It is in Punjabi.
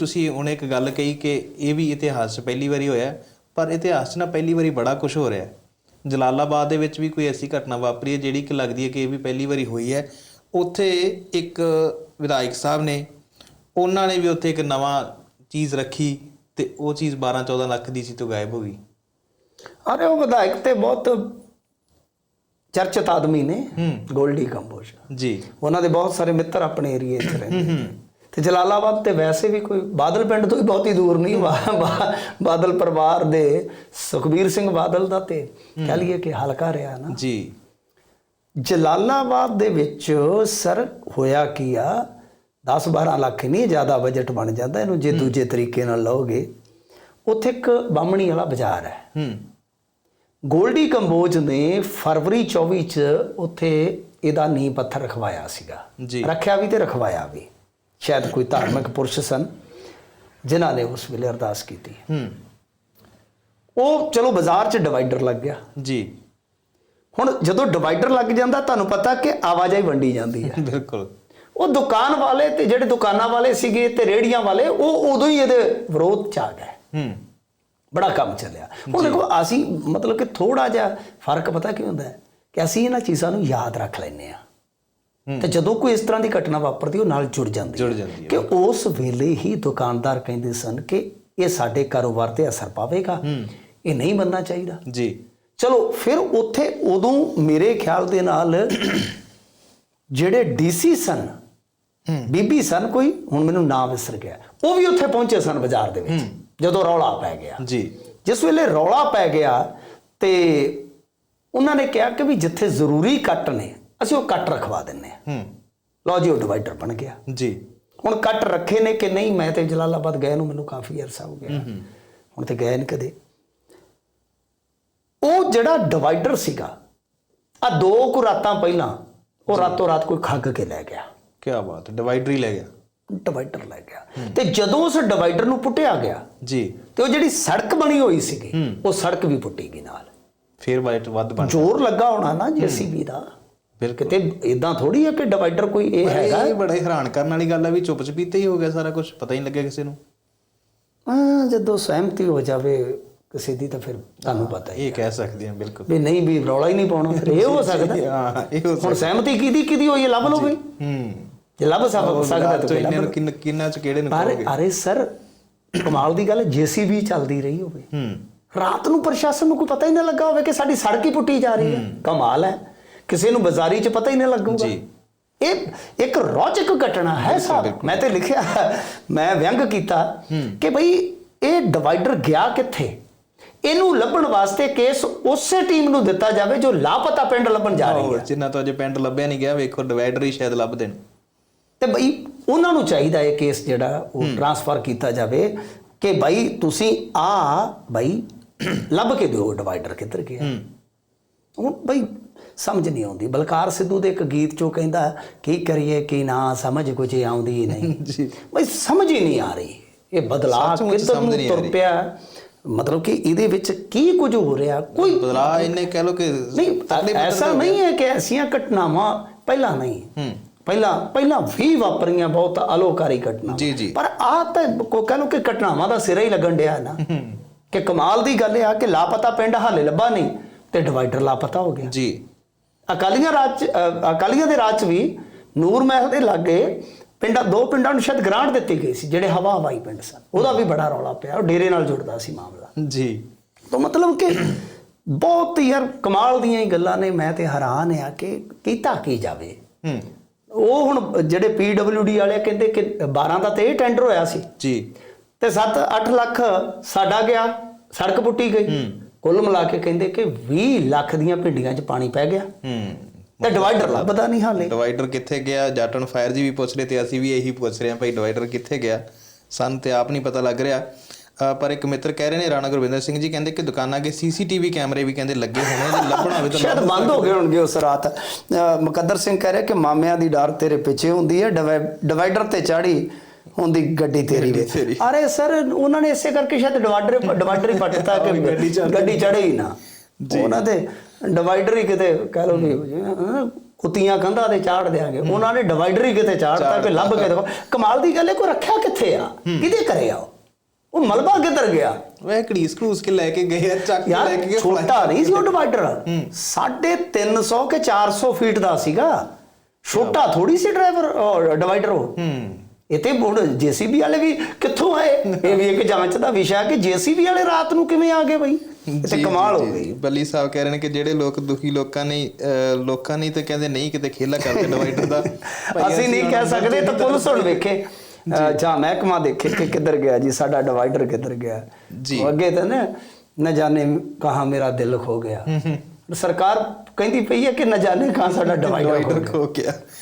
ਤੁਸੀਂ ਹੁਣ ਇੱਕ ਗੱਲ ਕਹੀ ਕਿ ਇਹ ਵੀ ਇਤਿਹਾਸ 'ਚ ਪਹਿਲੀ ਵਾਰੀ ਹੋਇਆ ਪਰ ਇਤਿਹਾਸ 'ਚ ਨਾ ਪਹਿਲੀ ਵਾਰੀ ਬੜਾ ਕੁਝ ਹੋ ਰਿਹਾ। ਜਲਾਲਾਬਾਦ ਦੇ ਵਿੱਚ ਵੀ ਕੋਈ ਐਸੀ ਘਟਨਾ ਵਾਪਰੀ ਹੈ ਜਿਹੜੀ ਕਿ ਲੱਗਦੀ ਹੈ ਕਿ ਇਹ ਵੀ ਪਹਿਲੀ ਵਾਰੀ ਹੋਈ ਹੈ। ਉੱਥੇ ਇੱਕ ਵਿਧਾਇਕ ਸਾਹਿਬ ਨੇ ਉਹਨਾਂ ਨੇ ਵੀ ਉੱਥੇ ਇੱਕ ਨਵਾਂ ਚੀਜ਼ ਰੱਖੀ ਤੇ ਉਹ ਚੀਜ਼ 12 14 ਲੱਖ ਦੀ ਸੀ ਤੋਂ ਗਾਇਬ ਹੋ ਗਈ। ਅਰੇ ਉਹ ਵਿਧਾਇਕ ਤੇ ਬਹੁਤ ਚਰਚਿਤ ਆਦਮੀ ਨੇ ਗੋਲਡੀ ਕੰਬੋਜ। ਜੀ। ਉਹਨਾਂ ਦੇ ਬਹੁਤ ਸਾਰੇ ਮਿੱਤਰ ਆਪਣੇ ਏਰੀਏ 'ਚ ਰਹਿੰਦੇ ਤੇ ਜਲਾਲਾਬਾਦ ਤੇ ਵੈਸੇ ਵੀ ਕੋਈ ਬਾਦਲ ਪਿੰਡ ਤੋਂ ਹੀ ਬਹੁਤੀ ਦੂਰ ਨਹੀਂ ਬਾਦਲ ਪਰਿਵਾਰ ਦੇ ਸੁਖਬੀਰ ਸਿੰਘ ਬਾਦਲ ਦਾ ਤੇ ਕਹ ਲਈਏ ਕਿ ਹਲਕਾ ਰਿਹਾ ਨਾ। ਜੀ। ਜਲਾਲਾਬਾਦ ਦੇ ਵਿੱਚ ਸਰ ਹੋਇਆ ਕੀ ਆ? 10 12 ਲੱਖ ਨਹੀਂ ਜ਼ਿਆਦਾ ਬਜਟ ਬਣ ਜਾਂਦਾ ਇਹਨੂੰ ਜੇ ਦੂਜੇ ਤਰੀਕੇ ਨਾਲ ਲਓਗੇ। ਉੱਥੇ ਇੱਕ ਬਾਮਣੀ ਵਾਲਾ ਬਾਜ਼ਾਰ ਹੈ। ਹੂੰ। ਗੋਲਡੀ ਕੰਬੋਜ ਨੇ ਫਰਵਰੀ 24 ਚ ਉੱਥੇ ਇਹਦਾ ਨੀਂਹ ਪੱਥਰ ਰਖਵਾਇਆ ਸੀਗਾ। ਰੱਖਿਆ ਵੀ ਤੇ ਰਖਵਾਇਆ ਵੀ। ਸ਼ਾਇਦ ਕੋਈ ਧਾਰਮਿਕ ਪੁਰਸ਼ ਸਨ ਜਿਨ੍ਹਾਂ ਨੇ ਉਸ ਵੇਲੇ ਅਰਦਾਸ ਕੀਤੀ। ਹੂੰ। ਉਹ ਚਲੋ ਬਾਜ਼ਾਰ 'ਚ ਡਿਵਾਈਡਰ ਲੱਗ ਗਿਆ। ਜੀ। ਹੁਣ ਜਦੋਂ ਡਿਵਾਈਡਰ ਲੱਗ ਜਾਂਦਾ ਤੁਹਾਨੂੰ ਪਤਾ ਕਿ ਆਵਾਜਾਈ ਵੰਡੀ ਜਾਂਦੀ ਹੈ। ਬਿਲਕੁਲ। ਉਹ ਦੁਕਾਨ ਵਾਲੇ ਤੇ ਜਿਹੜੇ ਦੁਕਾਨਾਂ ਵਾਲੇ ਸੀਗੇ ਤੇ ਰੇੜੀਆਂ ਵਾਲੇ ਉਹ ਉਦੋਂ ਹੀ ਇਹਦੇ ਵਿਰੋਧ ਚ ਆ ਗਏ। ਹੂੰ। ਬੜਾ ਕੰਮ ਚੱਲਿਆ। ਹੁਣ ਦੇਖੋ ਅਸੀਂ ਮਤਲਬ ਕਿ ਥੋੜਾ ਜਿਹਾ ਫ਼ਰਕ ਪਤਾ ਕੀ ਹੁੰਦਾ ਹੈ? ਕਿ ਅਸੀਂ ਇਹਨਾਂ ਚੀਜ਼ਾਂ ਨੂੰ ਯਾਦ ਰੱਖ ਲੈਂਦੇ ਆ ਤੇ ਜਦੋਂ ਕੋਈ ਇਸ ਤਰ੍ਹਾਂ ਦੀ ਘਟਨਾ ਵਾਪਰਦੀ ਉਹ ਨਾਲ ਜੁੜ ਜਾਂਦੀ ਜੁੜ ਜਾਂਦੀ ਹੈ। ਕਿ ਉਸ ਵੇਲੇ ਹੀ ਦੁਕਾਨਦਾਰ ਕਹਿੰਦੇ ਸਨ ਕਿ ਇਹ ਸਾਡੇ ਕਾਰੋਬਾਰ ਤੇ ਅਸਰ ਪਾਵੇਗਾ। ਇਹ ਨਹੀਂ ਬੰਨਣਾ ਚਾਹੀਦਾ। ਜੀ। ਚਲੋ ਫਿਰ ਉੱਥੇ ਉਦੋਂ ਮੇਰੇ ਖਿਆਲ ਦੇ ਨਾਲ ਜਿਹੜੇ ਡੀਸੀ ਸਨ ਬੀਬੀ ਸਨ ਕੋਈ ਹੁਣ ਮੈਨੂੰ ਨਾਮ ਵਿਸਰ ਗਿਆ। ਉਹ ਵੀ ਉੱਥੇ ਪਹੁੰਚੇ ਸਨ ਬਾਜ਼ਾਰ ਦੇ ਵਿੱਚ ਜਦੋਂ ਰੌਲਾ ਪੈ ਗਿਆ। ਜੀ। ਜਿਸ ਵੇਲੇ ਰੌਲਾ ਪੈ ਗਿਆ ਤੇ ਉਹਨਾਂ ਨੇ ਕਿਹਾ ਕਿ ਵੀ ਜਿੱਥੇ ਜ਼ਰੂਰੀ ਕੱਟ ਨੇ ਅਸੀਂ ਉਹ ਕੱਟ ਰਖਵਾ ਦਿੰਨੇ ਆ ਹੂੰ। ਲਓ ਜੀ ਉਹ ਡਿਵਾਈਡਰ ਬਣ ਗਿਆ। ਜੀ। ਹੁਣ ਕੱਟ ਰੱਖੇ ਨੇ ਕਿ ਨਹੀਂ ਮੈਂ ਤੇ ਜਲਾਲਾਬਾਦ ਗਏ ਨੂੰ ਮੈਨੂੰ ਕਾਫੀ ਅਰਸਾ ਹੋ ਗਿਆ। ਹੁਣ ਤੇ ਗਏ ਨਹੀਂ ਕਦੇ। ਉਹ ਜਿਹੜਾ ਡਿਵਾਈਡਰ ਸੀਗਾ ਆ ਦੋ ਕੁ ਰਾਤਾਂ ਪਹਿਲਾਂ ਉਹ ਰਾਤੋਂ ਰਾਤ ਕੋਈ ਖੱਗ ਕੇ ਲੈ ਗਿਆ। ਕੀ ਬਾਤ ਡਿਵਾਈਡਰ ਹੀ ਲੈ ਗਿਆ। ਡਿਵਾਈਡਰ ਲੈ ਗਿਆ। ਤੇ ਜਦੋਂ ਉਸ ਡਿਵਾਈਡਰ ਨੂੰ ਪੁੱਟਿਆ ਗਿਆ ਜੀ। ਤੇ ਉਹ ਜਿਹੜੀ ਸੜਕ ਬਣੀ ਹੋਈ ਸੀਗੀ ਉਹ ਸੜਕ ਵੀ ਪੁੱਟੀ ਗਈ ਨਾਲ। ਫੇਰ ਵਾਈਟ ਵੱਧ ਬਣ ਜ਼ੋਰ ਲੱਗਾ ਹੋਣਾ ਨਾ ਜੀਸੀਬੀ ਦਾ। ਬਿਲਕੁਲ ਕਿਤੇ ਇਦਾਂ ਥੋੜੀ ਹੈ ਕਿ ਡਿਵਾਈਡਰ ਕੋਈ ਇਹ ਹੈਗਾ? ਇਹ ਬੜਾ ਹੈਰਾਨ ਕਰਨ ਵਾਲੀ ਗੱਲ ਹੈ ਵੀ ਚੁੱਪ ਚਪੀਤੇ ਹੀ ਹੋ ਗਿਆ ਸਾਰਾ ਕੁਝ ਪਤਾ ਹੀ ਨਹੀਂ ਲੱਗਿਆ ਕਿਸੇ ਨੂੰ। ਹਾਂ ਜਦੋਂ ਸਹਿਮਤੀ ਹੋ ਜਾਵੇ ਕਿਸੇ ਦੀ ਤਾਂ ਫਿਰ ਤੁਹਾਨੂੰ ਪਤਾ ਹੀ ਇਹ ਕਹਿ ਸਕਦੇ ਹਾਂ ਬਿਲਕੁਲ। ਵੀ ਨਹੀਂ ਵੀ ਰੌਲਾ ਹੀ ਨਹੀਂ ਪਾਉਣਾ ਫਿਰ ਇਹ ਹੋ ਸਕਦਾ। ਹਾਂ ਇਹ ਹੋ ਹੁਣ ਸਹਿਮਤੀ ਕਿਹਦੀ ਕਿਹਦੀ ਹੋਈ ਹੈ ਲੱਭ ਲਓ ਵੀ ਹੂੰ। ਜੇ ਲੱਭ ਸਕ- ਸਕਦਾ ਤਾਂ ਇਹਨਾਂ ਨੂੰ ਕਿੰਨ ਕਿੰਨਾ ਚ ਕਿਹੜੇ ਨੂੰ ਪਰ ਅਰੇ ਸਰ ਕਮਾਲ ਦੀ ਗੱਲ ਜੀਸੀਬੀ ਚੱਲਦੀ ਰਹੀ ਹੋਵੇ। ਹੂੰ। ਰਾਤ ਨੂੰ ਪ੍ਰਸ਼ਾਸਨ ਨੂੰ ਕੋਈ ਪਤਾ ਹੀ ਨਾ ਲੱਗਾ ਹੋਵੇ ਕਿ ਸਾਡੀ ਸੜਕ ਹੀ ਪੁੱਟੀ ਜਾ ਰਹੀ ਹੈ। ਕਮਾਲ ਹੈ। ਕਿਸੇ ਨੂੰ ਬਾਜ਼ਾਰੀ 'ਚ ਪਤਾ ਹੀ ਨਾ ਲੱਗੂਗਾ। ਜੀ। ਇਹ ਇੱਕ ਰੌਚਕ ਘਟਨਾ ਹੈ ਸਾਹਿਬ ਮੈਂ ਤੇ ਲਿਖਿਆ ਮੈਂ ਵਿਅੰਗ ਕੀਤਾ ਕਿ ਭਈ ਇਹ ਡਿਵਾਈਡਰ ਗਿਆ ਕਿੱਥੇ? ਇਹਨੂੰ ਲੱਭਣ ਵਾਸਤੇ ਕੇਸ ਉਸੇ ਟੀਮ ਨੂੰ ਦਿੱਤਾ ਜਾਵੇ ਜੋ ਲਾਪਤਾ ਪਿੰਡ ਲੱਭਣ ਜਾ ਰਹੀ ਹੈ। ਜਿੰਨਾ ਤੋਂ ਅਜੇ ਪਿੰਡ ਲੱਭਿਆ ਨਹੀਂ ਗਿਆ ਵੇਖੋ ਡਿਵਾਈਡਰ ਹੀ ਸ਼ਾਇਦ ਲੱਭ ਦੇਣ। ਤੇ ਬਈ ਉਹਨਾਂ ਨੂੰ ਚਾਹੀਦਾ ਇਹ ਕੇਸ ਜਿਹੜਾ ਉਹ ਟਰਾਂਸਫਰ ਕੀਤਾ ਜਾਵੇ ਕਿ ਭਾਈ ਤੁਸੀਂ ਆ ਭਾਈ ਲੱਭ ਕੇ ਦਿਓ ਡਿਵਾਈਡਰ ਕਿੱਧਰ ਗਿਆ। ਹੁਣ ਬਈ ਸਮਝ ਨਹੀਂ ਆਉਂਦੀ। ਬਲਕਾਰ ਸਿੱਧੂ ਦੇ ਇੱਕ ਗੀਤ ਚੋਂ ਕਹਿੰਦਾ ਕੀ ਕਰੀਏ ਕੀ ਨਾ ਸਮਝ ਕੁਝ ਆਉਂਦੀ ਨਹੀਂ। ਜੀ। ਬਈ ਸਮਝ ਹੀ ਨਹੀਂ ਆ ਰਹੀ। ਇਹ ਬਦਲਾਅ ਕਿੱਧਰ ਨੂੰ ਤੁਰ। ਪਿਆ? ਮਤਲਬ ਕਿ ਇਹਦੇ ਵਿੱਚ ਕੀ ਕੁਝ ਹੋ ਰਿਹਾ? ਕੋਈ ਬਦਲਾ ਇਹਨੇ ਕਹਿ ਲੋ ਕਿ ਨਹੀਂ ਐਸਾ ਨਹੀਂ ਹੈ ਕਿ ਐਸੀਆਂ ਘਟਨਾਵਾਂ ਪਹਿਲਾਂ ਨਹੀਂ। ਹੂੰ। ਪਹਿਲਾਂ ਪਹਿਲਾਂ ਵੀ ਵਾਪਰੀਆਂ ਬਹੁਤ ਅਲੋਕਾਰੀ ਘਟਨਾ। ਜੀ, ਜੀ। ਪਰ ਆ ਤਾਂ ਕੋ ਕਹ ਲੋ ਕਿ ਘਟਨਾਵਾਂ ਦਾ ਸਿਰਾ ਹੀ ਲੱਗਣ ਡਿਆ ਨਾ। ਕਿ ਕਮਾਲ ਦੀ ਗੱਲ ਇਹ ਆ ਕਿ ਲਾਪਤਾ ਪਿੰਡ ਹਾਲੇ ਲੱਭਾ ਨਹੀਂ ਤੇ ਡਿਵਾਈਡਰ ਲਾਪਤਾ ਹੋ ਗਿਆ। ਜੀ। ਅਕਾਲੀਆਂ ਰਾਜ ਅਕਾਲੀਆਂ ਦੇ ਰਾਜ 'ਚ ਵੀ ਨੂਰ ਮਹਿਲ ਦੇ ਲਾਗੇ ਪਿੰਡਾਂ ਦੋ ਪਿੰਡਾਂ ਨੂੰ ਸ਼ਾਇਦ ਗ੍ਰਾਂਟ ਦਿੱਤੀ ਗਈ ਸੀ ਜਿਹੜੇ ਹਵਾ ਹਵਾਈ ਪਿੰਡ ਸਨ। ਉਹਦਾ ਵੀ ਬੜਾ ਰੌਲਾ ਪਿਆ ਉਹ ਡੇਰੇ ਨਾਲ ਜੁੜਦਾ ਸੀ ਮਾਮਲਾ। ਜੀ। ਤਾਂ ਮਤਲਬ ਕਿ ਬਹੁਤ ਯਾਰ ਕਮਾਲ ਦੀਆਂ ਹੀ ਗੱਲਾਂ ਨੇ ਮੈਂ ਤੇ ਹੈਰਾਨ ਆ ਕਿ ਕੀਤਾ ਕੀ ਜਾਵੇ। ਹੂੰ। ਉਹ ਹੁਣ ਜਿਹੜੇ ਪੀਡਬਲਯੂਡੀ ਵਾਲੇ ਕਹਿੰਦੇ ਕਿ 12 ਦਾ ਤੇ ਇਹ ਟੈਂਡਰ ਹੋਇਆ ਸੀ। ਜੀ। ਤੇ 7-8 ਲੱਖ ਸਾਡਾ ਗਿਆ ਸੜਕ ਪੁੱਟੀ ਗਈ। ਕੁੱਲ ਮਿਲਾ ਕੇ ਕਹਿੰਦੇ ਕਿ 20 ਲੱਖ ਦੀਆਂ ਭਿੰਡੀਆਂ 'ਚ ਪਾਣੀ ਪੈ ਗਿਆ। ਹੂੰ। ਤੇ ਡਿਵਾਈਡਰ ਲੱਭਦਾ ਨਹੀਂ ਹਾਲੇ। ਡਿਵਾਈਡਰ ਕਿੱਥੇ ਗਿਆ? ਜਾਟਨ ਫਾਇਰ ਜੀ ਵੀ ਪੁੱਛ ਰਹੇ ਤੇ ਅਸੀਂ ਵੀ ਇਹੀ ਪੁੱਛ ਰਹੇ ਹਾਂ ਭਾਈ ਡਿਵਾਈਡਰ ਕਿੱਥੇ ਗਿਆ? ਸਾਨੂੰ ਤੇ ਆਪ ਨਹੀਂ ਪਤਾ ਲੱਗ ਰਿਹਾ। ਪਰ ਇੱਕ ਮਿੱਤਰ ਕਹਿ ਰਹੇ ਨੇ ਰਾਣਾ ਗੁਰਵਿੰਦਰ ਸਿੰਘ ਜੀ ਕਹਿੰਦੇ ਕਿ ਦੁਕਾਨਾਂ ਅੱਗੇ ਸੀਸੀਟੀਵੀ ਕੈਮਰੇ ਵੀ ਕਹਿੰਦੇ ਲੱਗੇ ਹੋਣੇ ਜੇ ਲੱਭਣਾ ਹੋਵੇ ਤਾਂ ਸ਼ਾਇਦ ਬੰਦ ਹੋ ਗਏ ਹੋਣਗੇ ਉਸ ਰਾਤ। ਮੁਕੱਦਰ ਸਿੰਘ ਕਹਿ ਰਿਹਾ ਕਿ ਮਾਮਿਆਂ ਦੀ ਡਰ ਤੇਰੇ ਪਿੱਛੇ ਹੁੰਦੀ ਹੈ ਡਿਵਾਈ- ਡਿਵਾਈਡਰ ਤੇ ਚਾੜੀ ਹੁੰਦੀ ਗੱਡੀ ਤੇਰੀ ਵੇ। ਅਰੇ ਸਰ ਉਹਨਾਂ ਨੇ ਇਸੇ ਕਰਕੇ ਸ਼ਾਇਦ ਡਿਵਾਈਡਰ ਡਿਵਾਈਡਰ ਹੀ ਪੱਟਤਾ ਕਿ ਗੱਡੀ ਚੜੇ ਹੀ। ਨਾ। ਉਹਨਾਂ ਦੇ ਡਿਵਾਈਡਰ ਹੀ ਕਿਤੇ ਕਹਿ ਲਓ ਵੀ। ਕੁੱਤੀਆਂ ਕੰਧਾਂ ਤੇ ਚਾੜ ਦਿਆਂਗੇ। ਉਹਨਾਂ ਨੇ ਡਿਵਾਈਡਰ ਹੀ ਕਿਤੇ ਚਾੜਤਾ ਕਿ ਲੱਭ ਕੇ ਦੇਖੋ। ਕਮਾਲ ਦੀ ਗੱਲ ਹੈ ਕੋਈ ਰੱਖਿਆ ਕਿੱਥੇ ਆ? ਕਿਹਦੇ ਕਰੇ ਆ ਉਹ? ਮਲਬਾ ਕਿੱਧਰ ਗਿਆ? ਵੇ ਘੜੀਸ ਘੜੂਸ ਕੇ ਲੈ ਕੇ ਗਏ ਆ ਚੱਕ ਲੈ ਕੇ ਗਏ ਛੋਟਾ ਨਹੀਂ ਸੀ ਉਹ ਡਿਵਾਈਡਰ? 350 ਕੇ 400 ਫੀਟ ਦਾ ਸੀਗਾ। ਛੋਟਾ ਥੋੜੀ ਸੀ ਡਰਾਈਵਰ ਡਿਵਾਈਡਰ ਉਹ। ਹੂੰ। ਇਹ ਤੇ ਬੋੜ ਜੀਸੀਬੀ ਵਾਲੇ ਵੀ ਕਿੱਥੋਂ ਆਏ? ਇਹ ਵੀ ਇੱਕ ਜਾਂਚ ਦਾ ਵਿਸ਼ਾ ਕਿ ਜੀਸੀਬੀ ਵਾਲੇ ਰਾਤ ਨੂੰ ਕਿਵੇਂ ਆ ਗਏ ਬਈ? ਤੇ ਕਮਾਲ ਹੋ ਗਈ। ਬੱਲੀ ਸਾਹਿਬ ਕਹਿ ਰਹੇ ਨੇ ਕਿ ਜਿਹੜੇ ਲੋਕ ਦੁਖੀ ਲੋਕਾਂ ਨੇ ਲੋਕਾਂ ਨੇ ਤਾਂ ਕਹਿੰਦੇ ਨਹੀਂ ਕਿਤੇ ਖੇਲਾ ਕਰਦੇ ਡਿਵਾਈਡਰ ਦਾ। ਅਸੀਂ ਨਹੀਂ ਕਹਿ ਸਕਦੇ ਤਾਂ ਪੁਲਿਸ ਹੁਣ ਵੇਖੇ। ਜਾਂ। ਮਹਿਕਮਾ ਦੇਖੇ ਕਿ ਕਿੱਧਰ ਗਿਆ ਜੀ ਸਾਡਾ ਡਿਵਾਈਡਰ ਕਿੱਧਰ ਗਿਆ। ਜੀ। ਅੱਗੇ ਤਾਂ ਨਾ ਨਾ ਜਾਣੇ ਕਹਾ ਮੇਰਾ ਦਿਲ ਖੋ ਗਿਆ। ਸਰਕਾਰ ਕਹਿੰਦੀ ਪਈ ਹੈ ਕਿ ਨਾ ਜਾਣੇ ਕਹਾ ਸਾਡਾ ਡਿਵਾਈਡਰ ਖੋ ਗਿਆ।